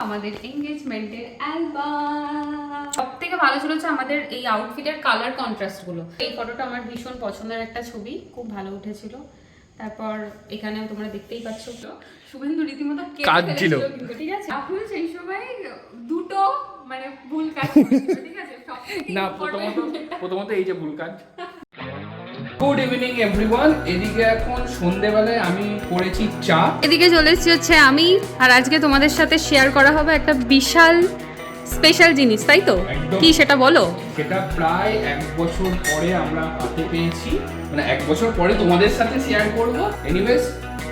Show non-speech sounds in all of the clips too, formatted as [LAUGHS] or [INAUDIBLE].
আমাদের এঙ্গেজমেন্টের অ্যালবাম সব থেকে ভালো ছিল হচ্ছে আমাদের এই আউটফিটের কালার কন্ট্রাস্টগুলো। এই ফটোটা আমার ভীষণ পছন্দের একটা ছবি খুব ভালো উঠেছিল। তারপর এখানে তোমরা দেখতেই পাচ্ছ। শুভেন্দু রীতিমতো কাঁদছিল। ফেলেছিল ঠিক আছে? রাহুল সেই সময় দুটো মানে ভুল কাজ ঠিক আছে? না প্রথমত প্রথমত এই যে ভুল কাজ। [LAUGHS] Good evening everyone. এদিকে এখন সন্ধেবেলায় আমি করেছি চা। এদিকে চলে এসেছি হচ্ছে আমি আর আজকে তোমাদের সাথে শেয়ার করা হবে একটা বিশাল স্পেশাল জিনিস তাই তো? কি সেটা বলো? সেটা প্রায় এক বছর পরে আমরা হাতে পেয়েছি। মানে এক বছর পরে তোমাদের সাথে শেয়ার করব। এনিওয়েজ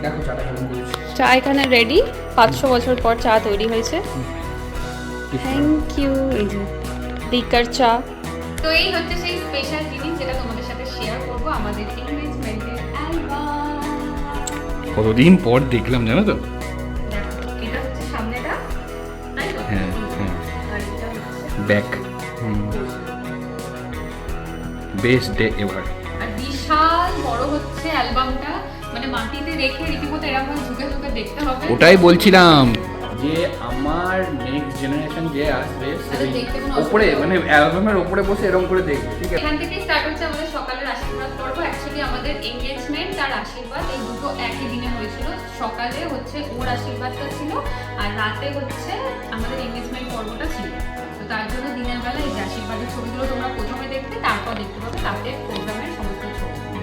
দেখো চাটা কেমন করেছি। চা এখানে রেডি পাঁচশো বছর পর চা তৈরি হয়েছে। থ্যাংক ইউ এই যে চা। তো এই হচ্ছে সেই স্পেশাল জিনিস যেটা তোমাদের শেয়ার করব আমাদের এনগেজমেন্টের অ্যালবাম কতদিন পর দেখলাম জানো তো? এটা হচ্ছে সামনেটা হ্যাঁ, হ্যাঁ। ব্যাক বেস্ট ডে এভার আর বিশাল বড় হচ্ছে অ্যালবামটা মানে মাটিতে রেখে রীতিমতো এরকম ঝুঁকে ঝুঁকে দেখতে হবে। ওটাই বলছিলাম। যে আমার নেক্সট জেনারেশন যে আসবে কোনো ওপরে মানে অ্যালবামের ওপরে বসে এরকম করে দেখবে ঠিক আছে? এখান থেকে স্টার্ট হচ্ছে অ্যাকচুয়ালি আমাদের এঙ্গেজমেন্ট আর আশীর্বাদ এই দুটো একই দিনে হয়েছিল সকালে হচ্ছে ওর আশীর্বাদটা ছিল আর রাতে হচ্ছে আমাদের এঙ্গেজমেন্ট পর্বটা ছিল। তো তার জন্য দিনের বেলা এই যে আশীর্বাদের ছবিগুলো তোমরা প্রথমে দেখতে তারপর দেখতে পাবে রাতে প্রোগ্রামের সমস্ত ছবি।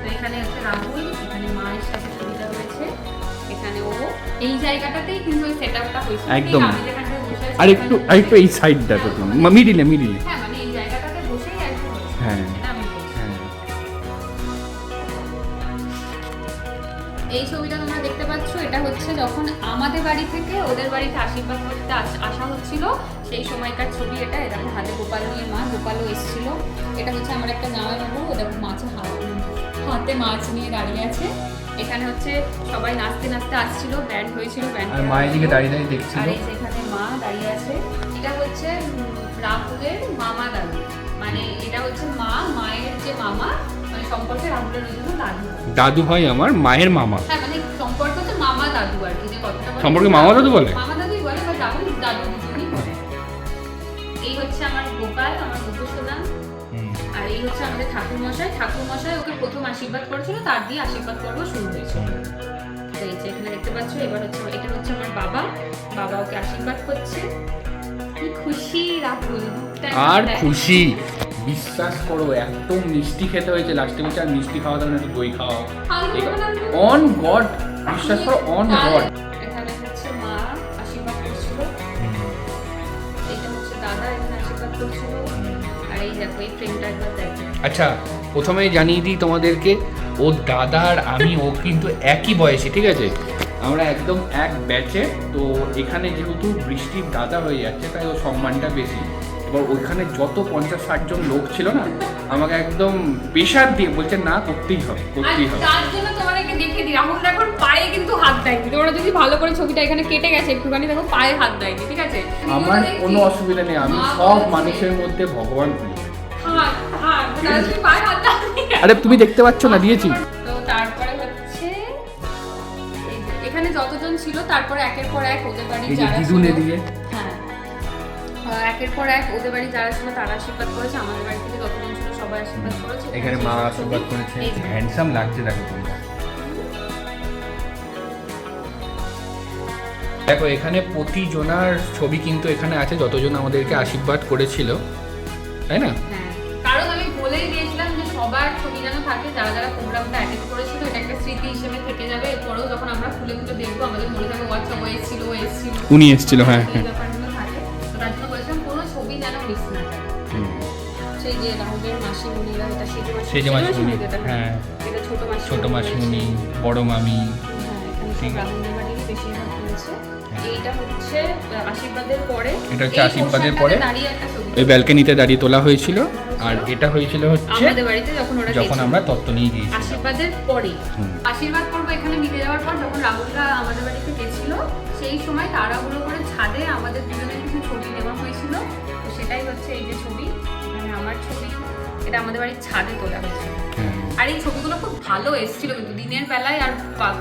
তো এখানে হচ্ছে রাহুল এখানে মায়ের সাথে ছবিটা রয়েছে এখানে ও এই জায়গাটাতেই কিন্তু ওই সেট আপটা হয়েছিল একদম। আর একটু আর একটু এই সাইডটা তো মিডিলে মিডিলে হ্যাঁ মানে এই জায়গাটাতে বসেই হ্যাঁ। এই ছবিটা তোমরা দেখতে পাচ্ছ এটা হচ্ছে যখন আমাদের বাড়ি থেকে ওদের বাড়িতে আশীর্বাদ করতে আসা হচ্ছিল সেই সময়কার ছবি এটা। এরকম হাতে গোপাল নিয়ে মা গোপালও এসেছিল। এটা হচ্ছে আমার একটা জামাই বাবু ওদের মাছে হাত- হাতে মাছ নিয়ে দাঁড়িয়ে আছে। এখানে হচ্ছে সবাই নাচতে নাচতে আসছিল ব্যান্ড হয়েছিল ব্যান্ড আর দিকে দাঁড়িয়ে দাঁড়িয়ে দেখছিল। আর এখানে মা দাঁড়িয়ে আছে। এটা হচ্ছে রাহুলের মামা দাদু। মানে এটা হচ্ছে মা মায়ের যে মামা মানে সম্পর্কে রাহুলের ওই জন্য দাদু। দাদু ভাই আমার মায়ের মামা। হ্যাঁ মানে সম্পর্ক হচ্ছে মামা দাদু আর কি যে কথাটা সম্পর্কে মামা দাদু বলে? মামা দাদুই বলে বা রাহুল দাদু দুজনই বলে। এই হচ্ছে আমার গোপাল আমার আর এই হচ্ছে আমাদের ঠাকুর মশাই ঠাকুর মশাই ওকে প্রথম আশীর্বাদ করেছিল তার দিয়ে আশীর্বাদ পর্ব শুরু হয়েছিল এখানে দেখতে পাচ্ছ এবার হচ্ছে এটা হচ্ছে আমার বাবা। বাবা ওকে আশীর্বাদ করছে। কি খুশি রাহুল আর খুশি। বিশ্বাস করো এত মিষ্টি খেতে হয়েছে লাস্টে বলছে আর মিষ্টি খাওয়া দাও না একটু দই বানানো। অন গড বিশ্বাস করো অন গড এখানে হচ্ছে মা আশীর্বাদ করছিল। এটা হচ্ছে দাদা এখানে আশীর্বাদ করছিল। আর এই দেখো এই ফ্রেমটা একবার দেখো। আচ্ছা প্রথমেই জানিয়ে দিই তোমাদেরকে ও দাদা আর আমি ও কিন্তু একই বয়সী ঠিক আছে? আমরা একদম এক ব্যাচে তো এখানে যেহেতু বৃষ্টির দাদা হয়ে যাচ্ছে তাই ও সম্মানটা বেশি। এবার ওইখানে যত পঞ্চাশ ষাট জন লোক ছিল না আমাকে একদম প্রেশার দিয়ে বলছে না করতেই হবে করতেই হবে। তার জন্য তোমাদেরকে দেখিয়ে দিই রাহুল দেখো পায়ে কিন্তু হাত দেয়নি। তোমরা যদি ভালো করে ছবিটা এখানে কেটে গেছে একটুখানি দেখো পায়ে হাত দেয়নি ঠিক আছে? আমার কোনো অসুবিধা নেই আমি সব মানুষের মধ্যে ভগবান খুঁজি দাওনি কেন? আরে তুমি দেখতে পাচ্ছ না দিয়েছি। এখানে যতজন ছিল তারপরে একের পর এক ওদের বাড়ি যারা ছিল হ্যাঁ। একের পর এক ওদের বাড়ি যারা ছিল তারা আশীর্বাদ করেছে। আমাদের বাড়ি থেকে যতজন ছিল সবাই আশীর্বাদ করেছে। এখানে মা আশীর্বাদ করেছে। হ্যান্ডসাম লাগছে দেখো তোমরা দেখো এখানে প্রতিজনার ছবি কিন্তু এখানে আছে যতজন আমাদেরকে আশীর্বাদ করেছিল। তাই না? হ্যাঁ। কারণ আমি বলেই দিয়েছিলাম যে সবার ছবি যেন থাকে যারা যারা প্রোগ্রামটা অ্যাটেন্ড স্মৃতি হিসেবে থেকে যাবে। এরপরেও যখন আমরা খুলে খুলে দেখব আমাদের মনে থাকবে আচ্ছা ও এসেছিল ও এসেছিল। উনি এসেছিল হ্যাঁ এই ব্যাপারগুলো থাকে। তো তার জন্য বলেছিলাম কোনো ছবি যেন মিস না যায় সেই যে রাহুলের মাসিমণিরা এটা সেজে মাসিমণি, হ্যাঁ। এটা ছোট মাসিমণি। ছোট মাসিমণি বড় মামি। হ্যাঁ। হ্যাঁ। এইটা হচ্ছে আশীর্বাদের পরে। এটা হচ্ছে আশীর্বাদের পরে। ওই ব্যালকনিতে দাঁড়িয়ে তোলা হয়েছিল। আর এটা হয়েছিল হচ্ছে আমাদের বাড়িতে যখন ওরা যখন আমরা তত্ত্ব নিয়ে গিয়েছিলাম। আশীর্বাদের পরে। আশীর্বাদ পর্ব এখানে মিটে যাওয়ার পর যখন রাহুলরা আমাদের বাড়িতে গেছিল সেই সময় তাড়াহুড়ো করে ছাদে আমাদের দুজনের কিছু ছবি নেওয়া হয়েছিল। তো সেটাই হচ্ছে এই যে ছবি। এখানে আমার ছবি এটা আমাদের বাড়ির ছাদে তোলা হয়েছিল। হ্যাঁ। আর এই ছবিগুলো খুব ভালো এসেছিল কিন্তু দিনের বেলায় আর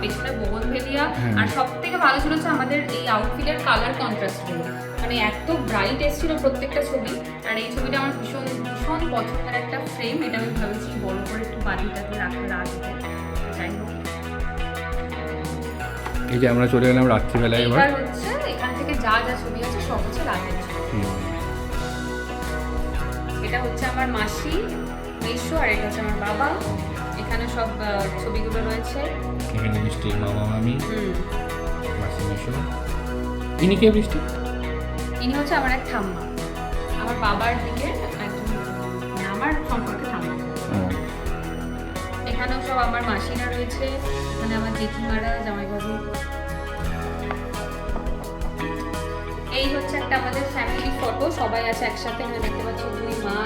পেছনে বোগনভেলিয়া হ্যাঁ। আর সব থেকে ভালো ছিল হচ্ছে আমাদের এই আউটফিটের কালার কন্ট্রাস্টগুলো মানে এত ব্রাইট এসেছিল প্রত্যেকটা ছবি। আর এই ছবিটা আমার ভীষণ ভীষণ পছন্দের একটা ফ্রেম এটা আমি ভাবছি বড় করে একটু বাড়িটাতে রাখা রাখব। যাই হোক। এই যে আমরা চলে গেলাম রাত্রিবেলায় এবার। হচ্ছে এখান থেকে যা যা ছবি আছে সব হচ্ছে রাতের এটা হচ্ছে আমার মাসি মেশো আর এটা হচ্ছে আমার বাবা। এখানে সব ছবিগুলো রয়েছে। এখানে বৃষ্টি মামা মামি মাসি মিশো ইনি কে বৃষ্টি ইনি হচ্ছে আমার এক ঠাম্মা। আমার বাবার দিকে একজন মানে আমার সম্পর্কে ঠাম্মা। এখানেও সব আমার মাসিরা রয়েছে এখানে আমার জেঠিমারা জামাইবাবু। এই হচ্ছে একটা আমাদের ফ্যামিলি ফটো সবাই আছে একসাথে এখানে দেখতে পাচ্ছি দুই মা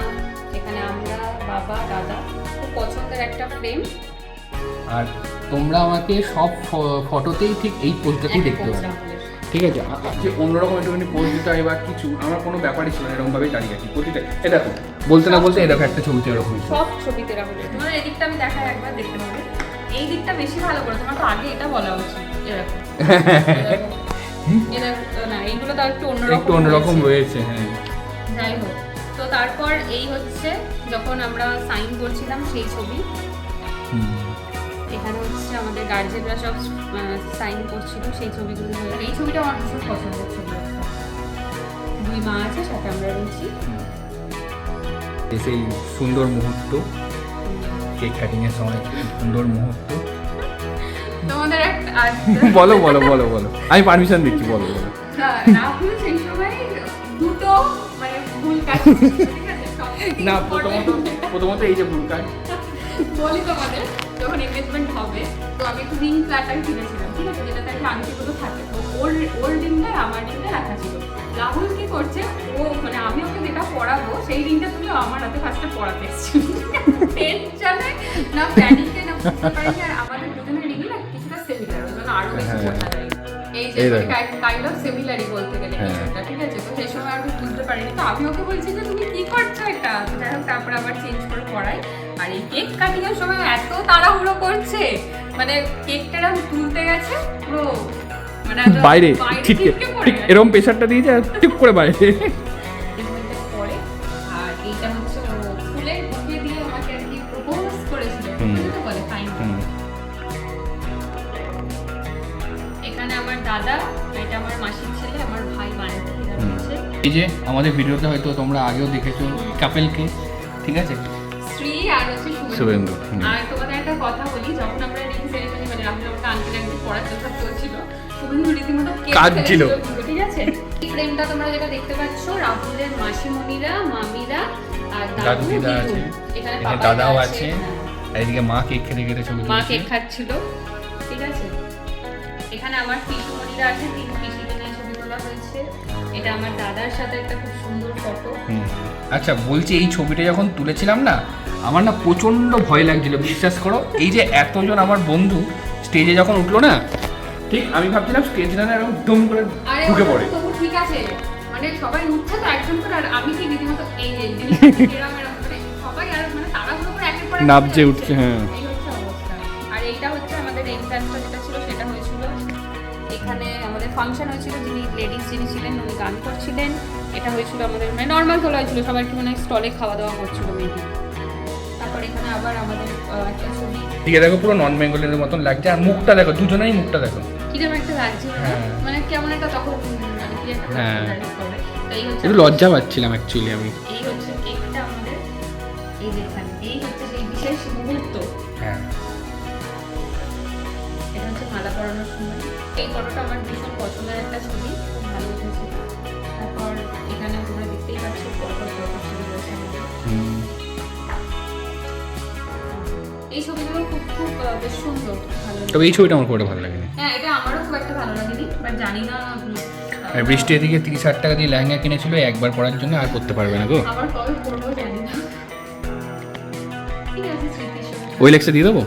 এখানে আমরা বাবা দাদা। খুব পছন্দের একটা ফ্রেম আর তোমরা আমাকে সব ফটোতেই ঠিক এই পোস্টটাতেই দেখতে পাবে। ঠিক আছে? যে অন্যরকম একটুখানি পোস্ট দিতে হয় বা কিছু আমার কোনো ব্যাপারই ছিল না এরকমভাবেই দাঁড়িয়ে আছি। প্রতিটা এ দেখো বলতে না বলতে এ দেখো একটা ছবিতে এরকম সব ছবিতে রাখো তোমার এই দিকটা আমি দেখাই একবার দেখতে পাবে। এই দিকটা বেশি ভালো করে তোমার তো আগে এটা বলা উচিত এরকম এরকম না এইগুলো তাও একটু অন্যরকম একটু অন্যরকম রয়েছে। রয়েছে হ্যাঁ। যাই হোক তো তারপর এই হচ্ছে যখন আমরা সাইন করছিলাম সেই ছবি। হুম। এখানে হচ্ছে আমাদের গার্জেনরা সব সাইন করছিল সেই ছবিগুলো এই ছবিটা আমার ভীষণ পছন্দের ছবি। দুই মা আছে সাথে আমরা রয়েছি। সেই সুন্দর মুহূর্ত। কেক কাটিং এর সময় সুন্দর মুহূর্ত। তোমাদের একটা বলো বলো বলো বলো। আমি পারমিশন দিচ্ছি বলো বলো। না- রাহুল সেই সময় দুটো মানে ভুল কাজ না প্রথমত প্রথমত এই যে ভুল কাজ। বলি তোমাদের যখন এনগেজমেন্ট হবে তো আমি একটু রিং প্ল্যাটার কিনেছিলাম ঠিক আছে? যেটাতে একটা আংটিগুলো থাকে। তো ওর ওর রিংটা আমার রিংটা রাখা ছিল। রাহুল কি করছে? ও মানে আমি ওকে যেটা পড়াবো সেই রিংটা তুমি আমার হাতে ফার্স্টে পড়াতে এসেছিল টেনশনে না প্যানিকে না আমাদের দুজনের রিংই না কিছুটা সিমিলার ওই জন্য আরও বেশি হ্যাঁ। বোঝা যায়। এই যে কাইন্ড অফ সিমিলারই বলতে গেলে। কিছুটা আমি বুঝতে পারিনি। তো আমি ওকে বলছি যে তুমি কি করছ এটা? তো যাই হোক তারপর আবার চেঞ্জ করে পড়াই। আর এই কেক কাটিং এর সময় এত তাড়াহুড়ো করছে। মানে কেকটা তুলতে গেছে পুরো মানে বাইরে ঠিক ঠিক এরকম প্রেশারটা দিয়েছে আর ঠিক করে বাইরে। [LAUGHS] দিয়ে এখানে আমার দাদা এটা আমার মাসির ছেলে এই যে আমাদের ভিডিওতে হয়তো তোমরা আগেও দেখেছ কাপেলকে ঠিক আছে? শ্রী আর হচ্ছে শুভেন্দু, আর তোমাদের একটা কথা বলি যখন আমরা রিং সেরিমনি মানে রাহুল আমাকে আঙ্কেল একদিন পড়ার চেষ্টা করছিল শুভেন্দু রীতিমতো কাঁদছিল। ঠিক আছে? এই ফ্রেমটা তোমরা যেটা দেখতে পাচ্ছ রাহুলের মাসিমণিরা মামিরা আর দাদু দাদু দিদা আছে এখানে দাদাও আছে। আছে। আর এদিকে মা কেক খেতে খেতে ছবি মা তুলছে। কেক খাচ্ছিল ঠিক আছে? এখানে আমার পিসুমণিরা আছে তিন পিসিকে নিয়ে ছবি তোলা হয়েছে। এটা আমার দাদার সাথে একটা খুব সুন্দর ফটো। আচ্ছা বলছি এই ছবিটা যখন তুলেছিলাম না আমার না প্রচণ্ড ভয় লাগছিল বিশ্বাস করো। এই যে এতজন আমার বন্ধু স্টেজে যখন উঠল না ঠিক আমি ভাবছিলাম স্টেজটা না এরকম দুম করে ঢুকে পড়ে। তবু ঠিক আছে। মানে সবাই উঠছে তো একজন করে আর আমি কি রীতিমতো এই যে [LAUGHS] মানে সবাই আর মানে তাড়াহুড়ো করে একের পর নাবজে উঠছে, হ্যাঁ। ফাংশন হয়েছিল যিনি লেডিস যিনি ছিলেন উনি গান করছিলেন। এটা হয়েছিল আমাদের মানে নর্মাল তোলা হয়েছিল সবাই একটু মানে স্টলে খাওয়া দাওয়া করছিল মেবি তারপর এখানে আবার আমাদের আহ, একটা ছবি। ঠিক দেখো পুরো নন বেঙ্গলের মতন লাগছে আর মুখটা দেখো দুজনেই মুখটা দেখো। কি যেন একটা লাগছিল না? হ্যাঁ। মানে কেমন একটা তখন মানে কি একটা হ্যাঁ। একটু লজ্জা পাচ্ছিলাম অ্যাকচুয়ালি আমি। এই হচ্ছে কেকটা আমাদের এই যে এখানে। এই ফটোটা আমার ভীষণ পছন্দের একটা ছবি খুব ভালো উঠেছে। তারপর এখানে তোমরা দেখতেই পাচ্ছ পরপর পরপর ছবি রয়েছে। এই ছবিগুলো খুব খুব বেশ সুন্দর ভালো তবে এই ছবিটা আমার খুব ভালো লাগেনি। হ্যাঁ এটা আমারও খুব একটা ভালো লাগেনি বাট জানি না আর বৃষ্টি এদিকে তিরিশ হাজার টাকা দিয়ে লেহেঙ্গা কিনেছিল একবার পরার জন্য আর করতে পারবে না গো। আবার কবে করব জানি না। ঠিক আছে ওই লেক্সে দিয়ে দেবো?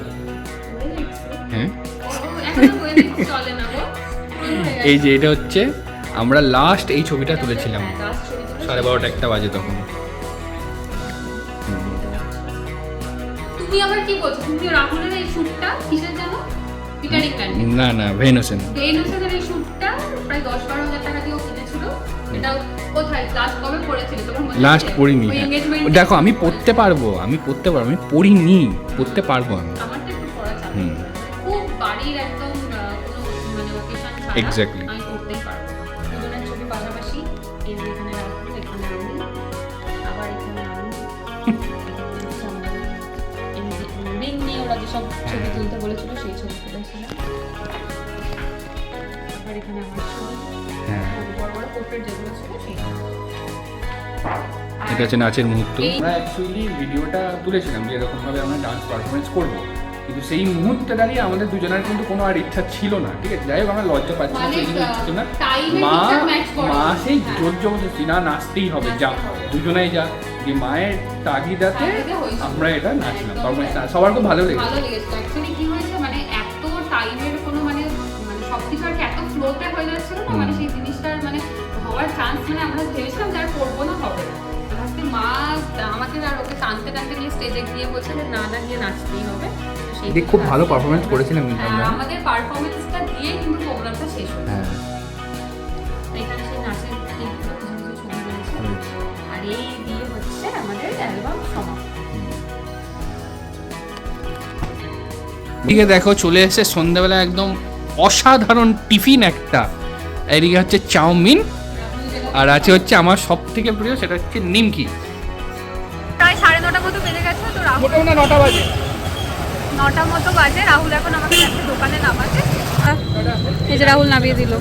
হ্যাঁ। চলে। এই যে এটা হচ্ছে আমরা লাস্ট এই ছবিটা তুলেছিলাম। সাড়ে বারোটা একটা বাজে তখন। তুমি আবার কি বলছো? তুমি রাহুলের এই শ্যুটটা কিসের জানো পিটার ইংল্যান্ড না না ভেনুসেন ভেনুসের এই শ্যুটটা প্রায় দশ বারো হাজার টাকা দিয়ে কিনেছিল। এটা কোথায়? লাস্ট কবে পড়েছিল? তোমার লাস্ট পড়িনি। দেখো আমি পড়তে পারব আমি পড়তে পারব আমি পড়িনি পড়তে পারব আমি। Exactly. আমি করতেই পারব দুজনের ছবি পাশাপাশি এই যে এখানে রাখব এখানে আমি আবার এখানে আমি রিং নিয়ে ওরা যেসব ছবি তুলতে বলেছিল সেই ছবি তুলেছিলাম আবার এখানে আমার ছবি। হ্যাঁ। বড় বড় পোর্ট্রেট যেগুলো ছিল সেই। এটা হচ্ছে নাচের মুহূর্ত। আমরা অ্যাকচুয়ালি ভিডিওটা তুলেছিলাম যে এরকম ভাবে আমরা ডান্স পারফরমেন্স করব। কিন্তু সেই মুহূর্তে দাঁড়িয়ে আমাদের দুজনের কিন্তু কোনো আর ইচ্ছা ছিল না ঠিক আছে? যাই হোক আমরা লজ্জা পাচ্ছি না মানে, সেই জন্য ছিল না। মা। মা সেই। জোর জবরদস্তি না নাচতেই হবে যা। দুজনেই যা। যে মায়ের তাগিদাতে আমরা এটা নাচলাম। পারফরমেন্স সবার খুব ভালো লেগেছে। ভালো লেগেছে অ্যাকচুয়ালি কি হয়েছে মানে এত টাইমের কোনো মানে মানে সব আর এত ফ্লোতে হয়ে যাচ্ছিল না? মানে সেই জিনিসটার মানে হওয়ার চান্স মানে আমরা ভেবেছিলাম যে আর করব না হবে মা আমাকে আর ওকে টানতে টানতে নিয়ে স্টেজে গিয়ে বলছে যে না না গিয়ে নাচতেই হবে। দেখ, খুব ভালো পারফরমেন্স। করেছিলাম কিন্তু হ্যাঁ, আমরা। আমাদের পারফরমেন্সটা দিয়ে কিন্তু প্রোগ্রামটা শেষ হলো। হ্যাঁ। এখানে সেই নাচের কিছু কিছু ছবি রয়েছে। আর এই দিয়ে হচ্ছে আমাদের অ্যালবাম সমাপ্ত। এদিকে দেখো চলে এসে সন্ধ্যাবেলা একদম অসাধারণ টিফিন একটা। এদিকে হচ্ছে চাউমিন আর আছে হচ্ছে আমার সব থেকে প্রিয় সেটা হচ্ছে নিমকি। প্রায় সাড়ে নটা মতো বেজে গেছে তো রাহুল নটা বাজে। নটা মতো বাজে রাহুল এখন আমাকে একটা দোকানে নামাচ্ছে। এই যে রাহুল নামিয়ে দিল।